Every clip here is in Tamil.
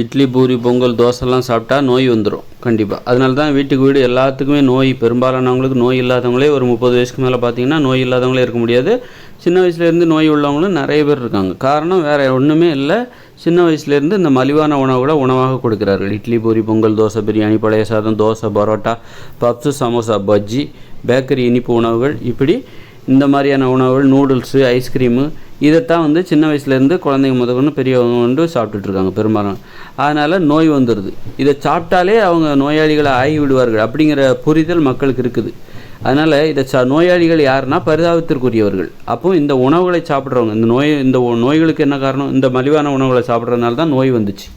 இட்லி பூரி பொங்கல் தோசைலாம் சாப்பிட்டா நோய் வந்துடும் கண்டிப்பாக அதனால தான் வீட்டுக்கு வீடு எல்லாத்துக்குமே நோய். பெரும்பாலானவங்களுக்கு நோய் இல்லாதவங்களே ஒரு முப்பது வயசுக்கு மேலே பார்த்தீங்கன்னா நோய் இல்லாதவங்களே இருக்க முடியாது. சின்ன வயசுலேருந்து நோய் உள்ளவங்களும் நிறைய பேர் இருக்காங்க. காரணம் வேறு ஒன்றுமே இல்லை. சின்ன வயசுலேருந்து இந்த மலிவான உணவுகளை உணவாக கொடுக்கிறார்கள். இட்லி பூரி பொங்கல் தோசை பிரியாணி பழைய சாதம் தோசை பரோட்டா பப்ஸு சமோசா பஜ்ஜி பேக்கரி இனிப்பு உணவுகள். இப்படி இந்த மாதிரியான உணவுகள் நூடுல்ஸு ஐஸ்கிரீமு இதைத்தான் வந்து சின்ன வயசுலேருந்து குழந்தைங்க முதற்கொண்டு பெரியவங்க கொண்டு சாப்பிட்டுட்டு இருக்காங்க பெரும்பாலும். அதனால் நோய் வந்துடுது. இதை சாப்பிட்டாலே அவங்க நோயாளிகளை ஆகி விடுவார்கள் அப்படிங்கிற புரிதல் மக்களுக்கு இருக்குது. அதனால் இதை சா நோயாளிகள் யாருன்னா பரிதாபத்திற்குரியவர்கள். அப்போ இந்த உணவுகளை சாப்பிட்றவங்க இந்த நோய் இந்த நோய்களுக்கு என்ன காரணம்? இந்த மலிவான உணவுகளை சாப்பிட்றதுனால தான் நோய் வந்துச்சு.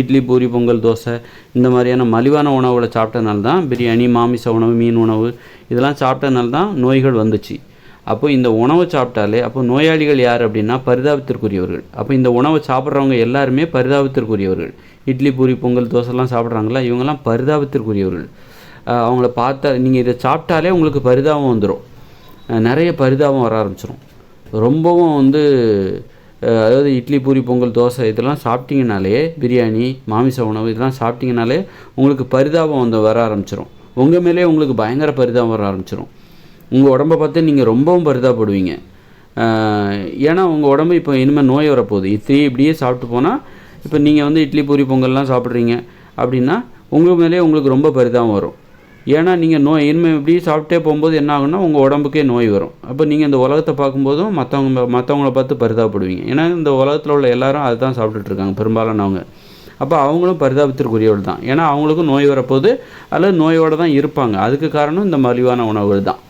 இட்லி பூரி பொங்கல் தோசை இந்த மாதிரியான மலிவான உணவுகளை சாப்பிட்டனால தான் பிரியாணி மாமிச உணவு மீன் உணவு இதெல்லாம் சாப்பிட்டனால தான் நோய்கள் வந்துச்சு. அப்போ இந்த உணவை சாப்பிட்டாலே அப்போ நோயாளிகள் யார் அப்படின்னா பரிதாபத்திற்குரியவர்கள். அப்போ இந்த உணவை சாப்பிட்றவங்க எல்லாருமே பரிதாபத்திற்குரியவர்கள். இட்லி பூரி பொங்கல் தோசைலாம் சாப்பிட்றாங்களா? இவங்கெல்லாம் பரிதாபத்திற்குரியவர்கள். அவங்கள பார்த்தா நீங்கள் இதை சாப்பிட்டாலே உங்களுக்கு பரிதாபம் வந்துடும் நிறைய பரிதாபம் வர ஆரம்பிச்சிடும் ரொம்பவும் வந்து அதாவது இட்லி பூரி பொங்கல் தோசை இதெல்லாம் சாப்பிட்டிங்கனாலே பிரியாணி மாமிச உணவு இதெல்லாம் சாப்பிட்டிங்கனாலே உங்களுக்கு பரிதாபம் வந்து வர ஆரம்பிச்சிடும் உங்கள் மேலே உங்களுக்கு பயங்கர பரிதாபம் வர ஆரம்பிச்சிடும் உங்கள் உடம்பை பார்த்து நீங்கள் ரொம்பவும் பரிதாபப்படுவீங்க. ஏன்னா உங்கள் உடம்பு இப்போ இனிமேல் நோய் வரப்போகுது. இட்லி இப்படியே சாப்பிட்டு போனால் இப்போ நீங்கள் வந்து இட்லி பூரி பொங்கல்லாம் சாப்பிட்றீங்க அப்படின்னா உங்கள் மேலே உங்களுக்கு ரொம்ப பரிதாபம் வரும். ஏன்னா நீங்கள் நோய் இனிமேல் இப்படி சாப்பிட்டே போகும்போது என்ன ஆகும்னா உங்கள் உடம்புக்கே நோய் வரும். அப்போ நீங்கள் இந்த உலகத்தை பார்க்கும்போதும் மற்றவங்க மற்றவங்கள பார்த்து பரிதாபப்படுவீங்க. ஏன்னா இந்த உலகத்தில் உள்ள எல்லாரும் அதுதான் தான் சாப்பிட்டுட்ருக்காங்க பெரும்பாலானவங்க. அப்போ அவங்களும் பரிதாபத்திற்குரியவர்கள் தான். ஏன்னா அவங்களுக்கும் நோய் வரப்போகுது அல்லது நோயோடு தான் இருப்பாங்க. அதுக்கு காரணம் இந்த மலிவான உணவுகள் தான்.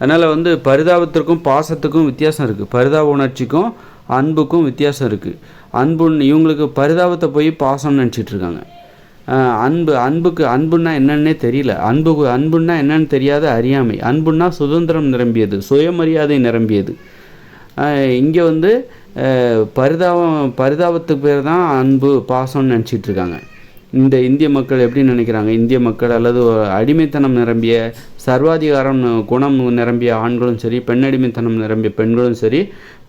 அதனால் வந்து பரிதாபத்திற்கும் பாசத்துக்கும் வித்தியாசம் இருக்குது பரிதாப உணர்ச்சிக்கும் அன்புக்கும் வித்தியாசம் இருக்குது அன்புன்னு இவங்களுக்கு பரிதாபத்தை போய் பாசம்னு நினச்சிட்டு இருக்காங்க. அன்பு அன்புக்கு அன்புன்னா என்னன்னே தெரியல. அன்பு அன்புன்னா என்னன்னு தெரியாத அறியாமை. அன்புன்னா சுதந்திரம் நிரம்பியது சுயமரியாதை நிரம்பியது. இங்கே வந்து பரிதாபம் பரிதாபத்துக்கு பேர் தான் அன்பு பாசம்னு நினச்சிட்டு இருக்காங்க. இந்த இந்திய மக்கள் எப்படி நினைக்கிறாங்க? இந்திய மக்கள் அல்லது அடிமைத்தனம் நிரம்பிய சர்வாதிகாரம் குணம் நிரம்பிய ஆண்களும் சரி பெண்ணடிமைத்தனம் நிரம்பிய பெண்களும் சரி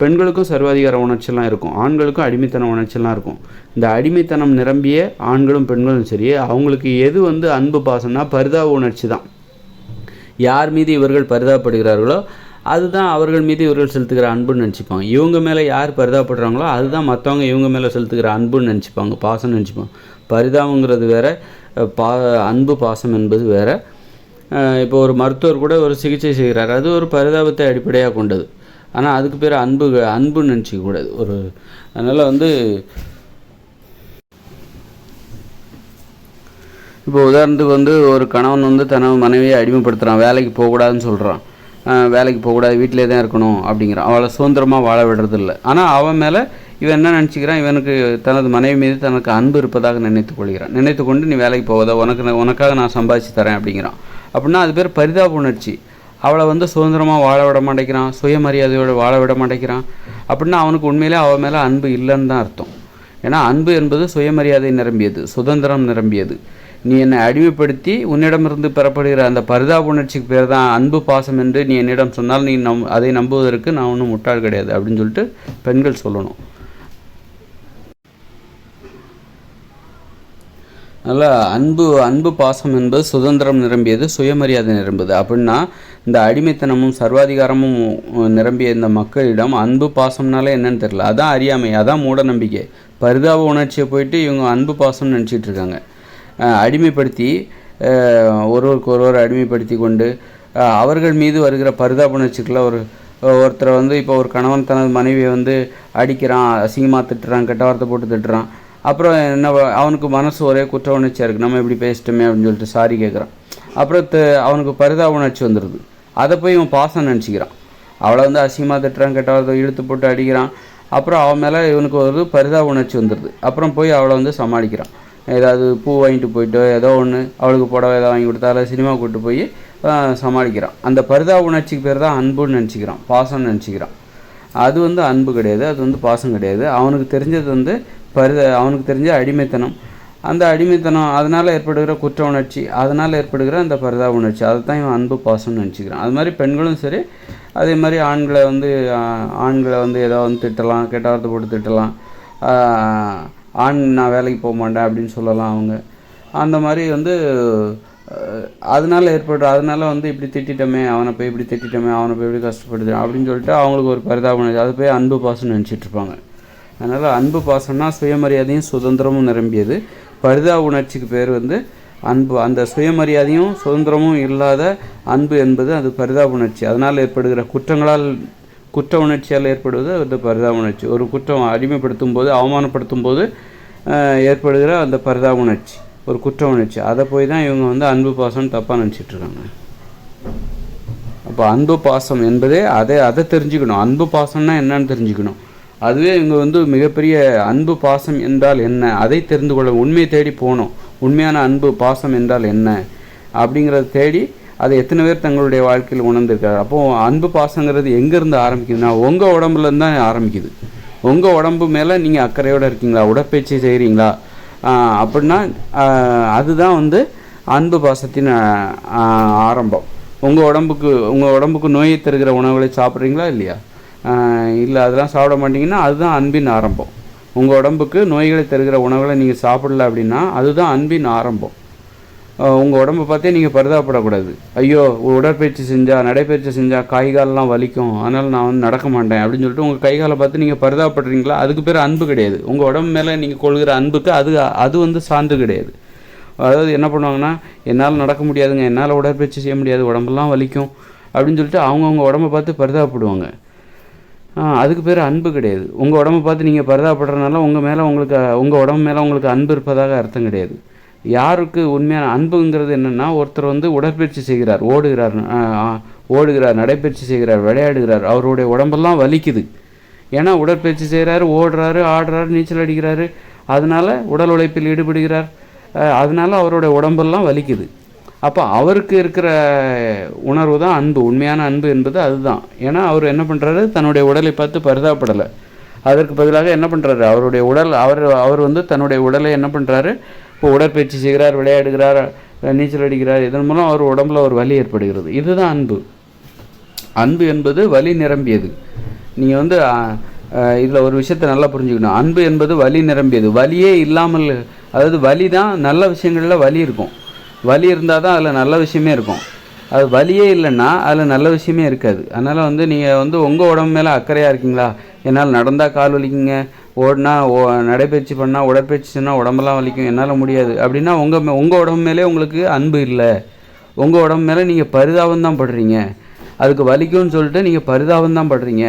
பெண்களுக்கும் சர்வாதிகார உணர்ச்சிலாம் இருக்கும். ஆண்களுக்கும் அடிமைத்தன உணர்ச்சிலாம் இருக்கும். இந்த அடிமைத்தனம் நிரம்பிய ஆண்களும் பெண்களும் சரி அவங்களுக்கு எது வந்து அன்பு பாசம்னா பரிதாப உணர்ச்சி தான். யார் மீது இவர்கள் பரிதாபப்படுகிறார்களோ அதுதான் அவர்கள் மீது இவர்கள் செலுத்துகிற அன்புன்னு நினச்சிப்பாங்க. இவங்க மேலே யார் பரிதாபப்படுறாங்களோ அதுதான் மற்றவங்க இவங்க மேலே செலுத்துகிற அன்புன்னு நினச்சிப்பாங்க பாசம்னு நினச்சிப்பாங்க. பரிதாபங்கிறது வேற பா அன்பு பாசம் என்பது வேற. இப்போ ஒரு மருத்துவர் கூட ஒரு சிகிச்சை செய்கிறார் அது ஒரு பரிதாபத்தை அடிப்படையாக கொண்டது. ஆனால் அதுக்கு பேர் அன்பு அன்புன்னு நினச்சிக்க கூடாது ஒரு அதனால் வந்து இப்போ உதாரணத்துக்கு வந்து ஒரு கணவன் வந்து தன மனைவியை அடிமைப்படுத்துகிறான் வேலைக்கு போகக்கூடாதுன்னு சொல்கிறான் வேலைக்கு போகக்கூடாது வீட்டிலே தான் இருக்கணும் அப்படிங்கிறான் அவளை சுதந்திரமாக வாழ விடுறதில்ல. ஆனால் அவன் மேலே இவன் என்ன நினச்சிக்கிறான்? இவனுக்கு தனது மனைவி மீது தனக்கு அன்பு இருப்பதாக நினைத்து கொள்கிறான். நினைத்து கொண்டு நீ வேலைக்கு போவதா உனக்கு நான் உனக்காக நான் சம்பாதிச்சு தரேன் அப்படிங்கிறான். அப்படின்னா அது பேர் பரிதாப உணர்ச்சி. அவளை வந்து சுதந்திரமாக வாழ விட மாட்டேங்கிறான். சுயமரியாதையோடு வாழ விட மாட்டேங்கிறான். அப்படின்னா அவனுக்கு உண்மையிலே அவன் மேலே அன்பு இல்லைன்னு தான் அர்த்தம். ஏன்னா அன்பு என்பது சுயமரியாதை நிரம்பியது சுதந்திரம் நிரம்பியது. நீ என்னை அடிமைப்படுத்தி உன்னிடமிருந்து பெறப்படுகிற அந்த பரிதாப உணர்ச்சிக்கு பேர் தான் அன்பு பாசம் என்று நீ என்னிடம் சொன்னால் நீ நம் அதை நம்புவதற்கு நான் ஒன்றும் முட்டாள் கிடையாது அப்படின்னு சொல்லிட்டு பெண்கள் சொல்லணும். நல்லா அன்பு அன்பு பாசம் என்பது சுதந்திரம் நிரம்பியது சுயமரியாதை நிரம்பியது. அப்படின்னா இந்த அடிமைத்தனமும் சர்வாதிகாரமும் நிரம்பிய இந்த மக்களிடம் அன்பு பாசம்னாலே என்னன்னு தெரியல. அதான் அறியாமை அதான் மூட நம்பிக்கை பரிதாப உணர்ச்சியை போயிட்டு இவங்க அன்பு பாசம்னு நினச்சிட்டு இருக்காங்க. அடிமைப்படுத்தி ஒருவருக்கு ஒருவர் அடிமைப்படுத்தி கொண்டு அவர்கள் மீது வருகிற பரிதாப உணர்ச்சிக்குள்ள ஒரு ஒருத்தரை வந்து இப்போ ஒரு கணவன் தனது மனைவியை வந்து அடிக்கிறான் அசிங்கமாக திட்டுறான் கெட்ட வார்த்தை போட்டு திட்டுறான். அப்புறம் என்ன அவனுக்கு மனசு ஒரே குற்ற உணர்ச்சியாக இருக்குது நம்ம இப்படி பேசிட்டோமே அப்படின்னு சொல்லிட்டு சாரி கேட்குறான் அப்புறம் த- அவனுக்கு பரிதாப உணர்ச்சி வந்துடுது அதை போய் இவன் பாசம் நினச்சிக்கிறான். அவளை வந்து அசிங்கமாக திட்டுறான் கெட்ட வார்த்தை இழுத்து போட்டு அடிக்கிறான். அப்புறம் அவன் மேலே இவனுக்கு ஒரு பரிதாப உணர்ச்சி வந்துடுது அப்புறம் போய் அவளை வந்து சமாளிக்கிறான். ஏதாவது பூ வாங்கிட்டு போயிட்டோ ஏதோ ஒன்று அவளுக்கு புடவை ஏதாவது வாங்கி கொடுத்தா சினிமா கூட்டு போய் சமாளிக்கிறான். அந்த பரிதாப உணர்ச்சிக்கு பேர் தான் அன்புன்னு நினச்சிக்கிறான். பாசம்னு நினச்சிக்கிறான். அது வந்து அன்பு கிடையாது அது வந்து பாசம் கிடையாது. அவனுக்கு தெரிஞ்சது வந்து பரித அவனுக்கு தெரிஞ்ச அடிமைத்தனம். அந்த அடிமைத்தனம் அதனால் ஏற்படுகிற குற்ற உணர்ச்சி அதனால் ஏற்படுகிற அந்த பரிதாப உணர்ச்சி அதை தான் இவன் அன்பு பாசம்னு நினச்சிக்கிறான். அது மாதிரி பெண்களும் சரி அதே மாதிரி ஆண்களை வந்து ஆண்களை வந்து ஏதோ வந்து திட்டலாம் கெட்ட வார்த்தை போட்டு திட்டலாம். ஆண் நான் வேலைக்கு போக மாட்டேன் அப்படின்னு சொல்லலாம் அவங்க. அந்த மாதிரி வந்து அதனால் ஏற்படுற அதனால வந்து இப்படி திட்டிட்டோமே அவனை போய் இப்படி திட்டமே அவனை போய் இப்படி கஷ்டப்படுது அப்படின்னு சொல்லிட்டு அவங்களுக்கு ஒரு பரிதாபம் நினைச்சு அது போய் அன்பு பாசம்னு நினச்சிட்டு இருப்பாங்க. அதனால் அன்பு பாசம்னா சுயமரியாதையும் சுதந்திரமும் நிரம்பியது. பரிதாப உணர்ச்சிக்கு பேர் வந்து அன்பு. அந்த சுயமரியாதையும் சுதந்திரமும் இல்லாத அன்பு என்பது அது பரிதாப உணர்ச்சி. அதனால் ஏற்படுகிற குற்றங்களால் குற்ற உணர்ச்சியால் ஏற்படுவது அந்த பரிதாப உணர்ச்சி. ஒரு குற்றம் அடிமைப்படுத்தும் போது அவமானப்படுத்தும் போது ஏற்படுகிற அந்த பரிதாப உணர்ச்சி. ஒரு குற்ற உணர்ச்சி. அதை போய் தான் இவங்க வந்து அன்பு பாசம்னு தப்பாக நினச்சிட்டு இருக்காங்க. அப்போ அன்பு பாசம் என்பதே அதை அதை தெரிஞ்சுக்கணும். அன்பு பாசம்னா என்னன்னு தெரிஞ்சுக்கணும். அதுவே இவங்க வந்து மிகப்பெரிய அன்பு பாசம் என்றால் என்ன? அதை தெரிந்து கொள்ள உண்மையை தேடி போகணும். உண்மையான அன்பு பாசம் என்றால் என்ன? அப்படிங்கிறத தேடி அதை எத்தனை பேர் தங்களுடைய வாழ்க்கையில் உணர்ந்திருக்காரு அப்போது அன்பு பாசங்கிறது எங்கேருந்து ஆரம்பிக்குதுன்னா உங்கள் உடம்புலேருந்து தான் ஆரம்பிக்குது. உங்கள் உடம்பு மேலே நீங்கள் அக்கறையோடு இருக்கீங்களா? உடற்பயிற்சி செய்கிறீங்களா அப்படின்னா அதுதான் வந்து அன்பு பாசத்தின் ஆரம்பம். உங்கள் உடம்புக்கு உங்கள் உடம்புக்கு நோயை தருகிற உணவுகளை சாப்பிட்றீங்களா இல்லையா? இல்லை அதெல்லாம் சாப்பிட மாட்டிங்கன்னா அதுதான் அன்பின் ஆரம்பம். உங்கள் உடம்புக்கு நோய்களை தருகிற உணவுகளை நீங்கள் சாப்பிடல அப்படின்னா அதுதான் அன்பின் ஆரம்பம். உங்கள் உடம்பை பார்த்தே நீங்கள் பரிதாபப்படக்கூடாது. ஐயோ உடற்பயிற்சி செஞ்சால் நடைப்பயிற்சி செஞ்சால் கை காலெல்லாம் வலிக்கும். அதனால் நான் வந்து நடக்க மாட்டேன் அப்படின்னு சொல்லிட்டு உங்கள் கை காலை பார்த்து நீங்கள் பரிதாபப்படுறீங்களா? அதுக்கு பேர் அன்பு கிடையாது. உங்கள் உடம்பு மேலே நீங்கள் கொள்கிற அன்புக்கு அது அது வந்து சான்று கிடையாது. அதாவது என்ன பண்ணுவாங்கன்னா என்னால் நடக்க முடியாதுங்க என்னால் உடற்பயிற்சி செய்ய முடியாது உடம்பெல்லாம் வலிக்கும் அப்படின்னு சொல்லிட்டு அவங்கவுங்க உடம்பை பார்த்து பரிதாபப்படுவாங்க. அதுக்கு பேர் அன்பு கிடையாது. உங்கள் உடம்பை பார்த்து நீங்கள் பரிதாபப்படுறதுனால உங்கள் மேலே உங்களுக்கு உங்கள் உடம்பு மேலே உங்களுக்கு அன்பு இருப்பதாக அர்த்தம் கிடையாது. யாருக்கு உண்மையான அன்புங்கிறது என்னென்னா ஒருத்தர் வந்து உடற்பயிற்சி செய்கிறார் ஓடுகிறார் ஓடுகிறார் நடைப்பயிற்சி செய்கிறார் விளையாடுகிறார் அவருடைய உடம்பெல்லாம் வலிக்குது. ஏன்னா உடற்பயிற்சி செய்கிறாரு ஓடுறாரு ஆடுறாரு நீச்சல் அடிக்கிறாரு அதனால உடல் உழைப்பில் ஈடுபடுகிறார் அதனால் அதனால அவருடைய உடம்பெல்லாம் வலிக்குது. அப்போ அவருக்கு இருக்கிற உணர்வு தான் அன்பு உண்மையான அன்பு என்பது அதுதான். ஏன்னா அவர் என்ன பண்ணுறாரு தன்னுடைய உடலை பார்த்து பரிதாபப்படலை. அதற்கு பதிலாக என்ன பண்ணுறாரு அவருடைய உடல் அவர் அவர் வந்து தன்னுடைய உடலை என்ன பண்ணுறாரு இப்போ உடற்பயிற்சி செய்கிறார் விளையாடுகிறார் நீச்சல் அடிக்கிறார் இதன் மூலம் அவர் உடம்புல ஒரு வலி ஏற்படுகிறது. இதுதான் அன்பு. அன்பு என்பது வலி நிரம்பியது. நீங்கள் வந்து இதில் ஒரு விஷயத்தை நல்லா புரிஞ்சுக்கணும். அன்பு என்பது வலி நிரம்பியது. வலியே இல்லாமல் அதாவது வலி தான் நல்ல விஷயங்களில் வலி இருக்கும். வலி இருந்தால் தான் அதில் நல்ல விஷயமே இருக்கும். அது வலியே இல்லைன்னா அதில் நல்ல விஷயமே இருக்காது. அதனால் வந்து நீங்கள் வந்து உங்கள் உடம்பு மேலே அக்கறையாக இருக்கீங்களா? என்னால் நடந்தால் கால் வலிக்குங்க. ஓடினா ஓ நடைப்பயிற்சி பண்ணால் உடற்பயிற்சி சொன்னால் உடம்பெல்லாம் வலிக்கும் என்னால் முடியாது. அப்படின்னா உங்கள் உங்கள் உடம்பு மேலே உங்களுக்கு அன்பு இல்லை. உங்கள் உடம்பு மேலே நீங்கள் பரிதாபம் தான் படுறீங்க. அதுக்கு வலிக்கும்னு சொல்லிட்டு நீங்கள் பரிதாபம் தான் படுறீங்க.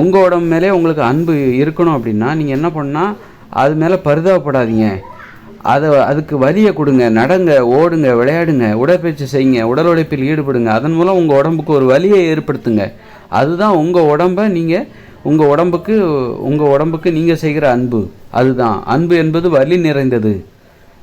உங்கள் உடம்பு மேலே உங்களுக்கு அன்பு இருக்கணும் அப்படின்னா நீங்கள் என்ன பண்ணால் அது மேலே பரிதாபப்படாதீங்க. அதை அதுக்கு வலியை கொடுங்க நடங்க ஓடுங்க விளையாடுங்க உடற்பயிற்சி செய்யுங்க உடல் உழைப்பில் ஈடுபடுங்க. அதன் மூலம் உங்கள் உடம்புக்கு ஒரு வலியை ஏற்படுத்துங்க. அதுதான் உங்கள் உடம்பை நீங்கள் உங்கள் உடம்புக்கு உங்கள் உடம்புக்கு நீங்கள் செய்கிற அன்பு அதுதான். அன்பு என்பது வலி நிறைந்தது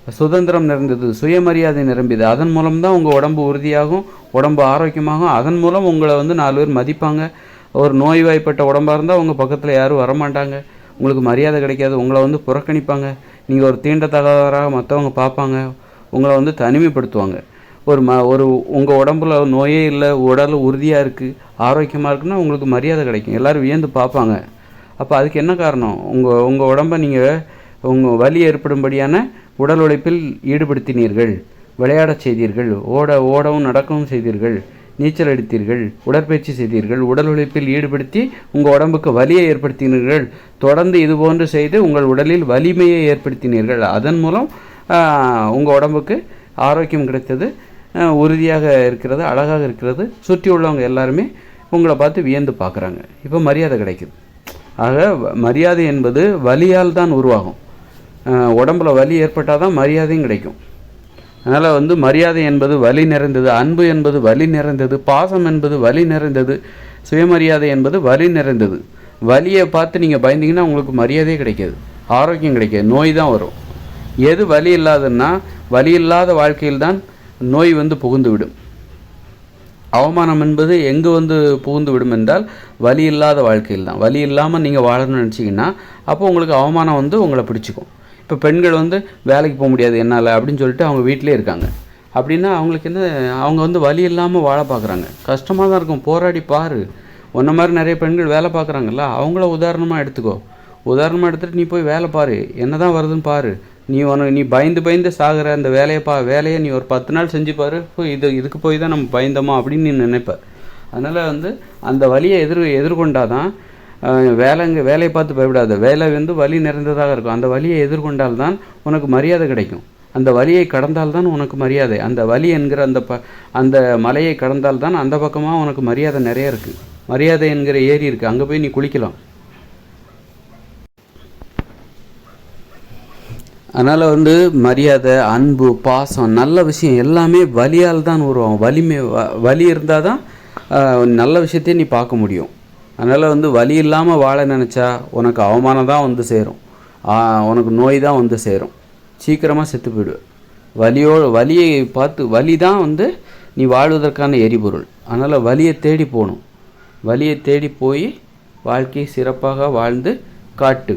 சுதந்திரம் நிறைந்தது சுயமரியாதை நிரம்பியது. அதன் மூலம் தான் உங்கள் உடம்பு உறுதியாகும் உடம்பு ஆரோக்கியமாகும். அதன் மூலம் உங்களை வந்து நாலு பேர் மதிப்பாங்க. ஒரு நோய்வாய்ப்பட்ட உடம்பாக இருந்தால் உங்கள் பக்கத்தில் யாரும் வரமாட்டாங்க. உங்களுக்கு மரியாதை கிடைக்காது. உங்களை வந்து புறக்கணிப்பாங்க. நீங்கள் ஒரு தீண்டத்தகாதவராக மற்றவங்க பார்ப்பாங்க. உங்களை வந்து தனிமைப்படுத்துவாங்க. ஒரு ம ஒரு உங்கள் உடம்புல நோயே இல்லை உடல் உறுதியாக இருக்குது ஆரோக்கியமாக இருக்குன்னா உங்களுக்கு மரியாதை கிடைக்கும். எல்லோரும் வியந்து பார்ப்பாங்க. அப்போ அதுக்கு என்ன காரணம்? உங்கள் உங்கள் உடம்பை நீங்கள் உங்கள் வலி ஏற்படும்படியான உடல் உழைப்பில் ஈடுபடுத்தினீர்கள். விளையாடச் செய்தீர்கள். ஓட ஓடவும் நடக்கவும் செய்தீர்கள். நீச்சல் அடித்தீர்கள். உடற்பயிற்சி செய்தீர்கள். உடல் உழைப்பில் ஈடுபடுத்தி உங்கள் உடம்புக்கு வலியை ஏற்படுத்தினீர்கள். தொடர்ந்து இது போன்று செய்து உங்கள் உடலில் வலிமையை ஏற்படுத்தினீர்கள். அதன் மூலம் உங்கள் உடம்புக்கு ஆரோக்கியம் கிடைத்தது. உறுதியாக இருக்கிறது அழகாக இருக்கிறது. சுற்றி உள்ளவங்க எல்லாருமே உங்களை பார்த்து வியந்து பார்க்குறாங்க. இப்போ மரியாதை கிடைக்குது. ஆக மரியாதை என்பது வலியால் தான் உருவாகும். உடம்புல வலி ஏற்பட்டால் தான் மரியாதையும் கிடைக்கும். அதனால் வந்து மரியாதை என்பது வலி நிறைந்தது அன்பு என்பது வலி நிறைந்தது பாசம் என்பது வலி நிறைந்தது சுயமரியாதை என்பது வலி நிறைந்தது. வலியை பார்த்து நீங்கள் பயந்தீங்கன்னா உங்களுக்கு மரியாதையே கிடைக்காது ஆரோக்கியம் கிடைக்காது நோய் தான் வரும். எது வலி இல்லாதன்னா வலி இல்லாத வாழ்க்கையில்தான் நோய் வந்து புகுந்து விடும் அவமானம் என்பது எங்கு வந்து புகுந்து விடும் என்றால் வலி இல்லாத வாழ்க்கையில் தான் வலி இல்லாமல் நீங்கள் வாழணும்னு நினச்சிங்கன்னா அப்போ உங்களுக்கு அவமானம் வந்து உங்களை பிடிச்சிக்கும். இப்போ பெண்கள் வந்து வேலைக்கு போக முடியாது என்னால் அப்படின்னு சொல்லிட்டு அவங்க வீட்டிலே இருக்காங்க. அப்படின்னா அவங்களுக்கு என்ன அவங்க வந்து வலி இல்லாமல் வாழ பார்க்குறாங்க கஷ்டமாக தான் இருக்கும். போராடி பாரு. உன்ன மாதிரி நிறைய பெண்கள் வேலை பார்க்குறாங்கல்ல அவங்கள உதாரணமாக எடுத்துக்கோ. உதாரணமாக எடுத்துகிட்டு நீ போய் வேலை பாரு. என்ன தான் வருதுன்னு பாரு. நீ உன நீ பயந்து பயந்து சாகிற அந்த வேலையை பா வேலையை நீ ஒரு பத்து நாள் செஞ்சு பாரு. இது இதுக்கு போய் தான் நம்ம பயந்தோமா அப்படின்னு நீ நினைப்ப. அதனால் வந்து அந்த வலியை எதிர் எதிர்கொண்டாதான் அஹ், வேலைங்க வேலையை பார்த்து பயப்படாத. வேலை வந்து வலி நிறைந்ததாக இருக்கும். அந்த வலியை எதிர்கொண்டால்தான் உனக்கு மரியாதை கிடைக்கும். அந்த வலியை கடந்தால்தான் உனக்கு மரியாதை. அந்த வலி என்கிற அந்த ப அந்த மலையை கடந்தால்தான் அந்த பக்கமாக உனக்கு மரியாதை நிறைய இருக்குது மரியாதை என்கிற ஏரி இருக்குது அங்கே போய் நீ குளிக்கலாம். அதனால் வந்து மரியாதை அன்பு பாசம் நல்ல விஷயம் எல்லாமே வலியால் தான் உருவாகும். வலிமை வ- வலி இருந்தால் தான் நல்ல விஷயத்தையும் நீ பார்க்க முடியும். அதனால் வந்து வலி இல்லாமல் வாழ நினச்சா உனக்கு அவமானம் தான் வந்து சேரும். உனக்கு நோய் தான் வந்து சேரும். சீக்கிரமாக செத்து போயிடுவேன் வலியோ வலியை பார்த்து வலி தான் வந்து நீ வாழ்வதற்கான எரிபொருள். அதனால் வலியை தேடி போகணும். வலியை தேடி போய் வாழ்க்கையை சிறப்பாக வாழ்ந்து காட்டு.